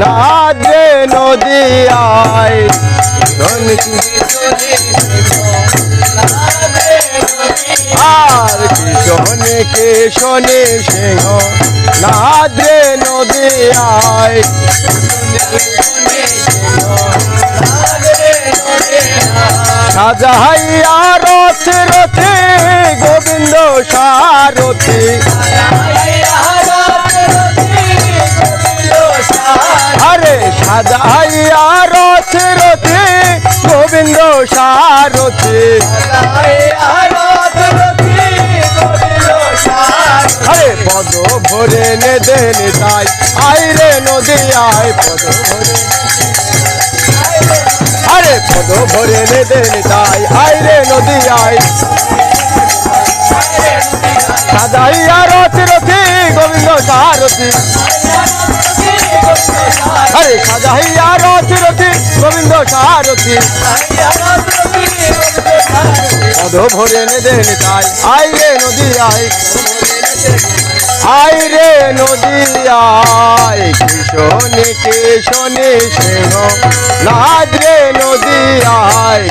নাদে নদী আয়। ধনকি আর কিশনে কেশনে সিংহ নাদে নদী আয়। সাজাইয়া রথ রথে গোবিন্দ সারথী। সাজাইয়া রথ রথে গোবিন্দ সারথী। আরে পদ ভরে নে দেন তাই আইরে নদী আয় পদ ভরে আরে পদ ভরে নে দেন তাই আইরে নদী আয় সাজাইয়া রথ রথে গোবিন্দ সারথী। আরে সাজাইয়া রথ রথে গোবিন্দ সারথী। পদ ভরে নে দেন তাই আইরে নদী আয় আইরে নদী আয় কিশনে কেশনে সিংহ লাদ্রে নদী আয়